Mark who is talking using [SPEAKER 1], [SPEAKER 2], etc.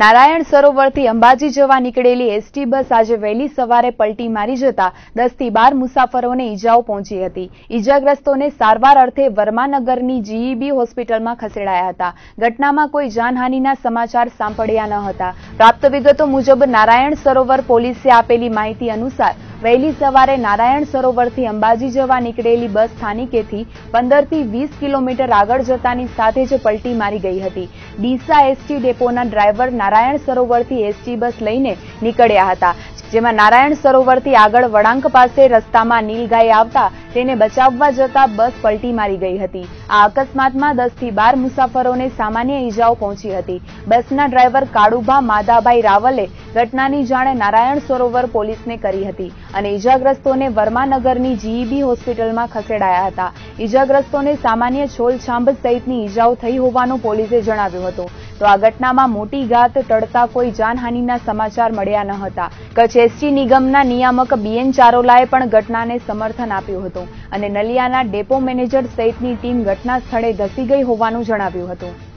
[SPEAKER 1] નારાયણ સરોવરથી અંબાજી જવા નીકળેલી ST bus આજે વહેલી સવારે પલટી મારી જતા દસથી બાર મુસાફરોને ઈજાઓ પહોંચી હતી. ઈજાગ્રસ્તોને સારવાર અર્થે વર્માનગરની જીઈબી હોસ્પિટલમાં ખસેડાયા હતા. ઘટનામાં કોઈ જાનહાનિના સમાચાર સાંપડ્યા ન હતા. પ્રાપ્ત વિગતો મુજબ નારાયણ સરોવર પોલીસે આપેલી માહિતી અનુસાર વહેલી સવારે નારાયણ સરોવરથી અંબાજી જવા નીકળેલી બસ સ્થાનિકેથી પંદરથી વીસ કિલોમીટર આગળ જતાની સાથે જ પલટી મારી ગઈ હતી. ડીસા એસટી ડેપોના ડ્રાઈવર નારાયણ સરોવરથી એસટી બસ લઈને નીકળ્યા હતા. જેમાં નારાયણ સરોવરથી આગળ વળાંક પાસે રસ્તામાં નીલગાય આવતા તેને બચાવવા જતા બસ પલટી મારી ગઈ હતી. આ અકસ્માતમાં દસથી બાર મુસાફરોને સામાન્ય ઈજાઓ પહોંચી હતી. બસના ડ્રાઈવર કાળુભા માધાભાઈ રાવલે ઘટનાની જાણ નારાયણ સરોવર પોલીસને કરી હતી અને ઈજાગ્રસ્તોને વર્માનગરની જીઈબી હોસ્પિટલમાં ખસેડાયા હતા. ઈજાગ્રસ્તોને સામાન્ય છોલછાંબ સહિતની ઈજાઓ થઈ હોવાનું પોલીસે જણાવ્યું હતું. તો આ ઘટનામાં મોટી ઘાત ટળતા કોઈ જાનહાનિના સમાચાર મળ્યા ન હતા. કચ્છ એસટી નિગમના નિયામક બીએન ચારોલાએ પણ ઘટનાને સમર્થન આપ્યું હતું અને નલિયાના ડેપો મેનેજર સહિતની ટીમ ઘટના સ્થળે ધસી ગઈ હોવાનું જણાવ્યું હતું.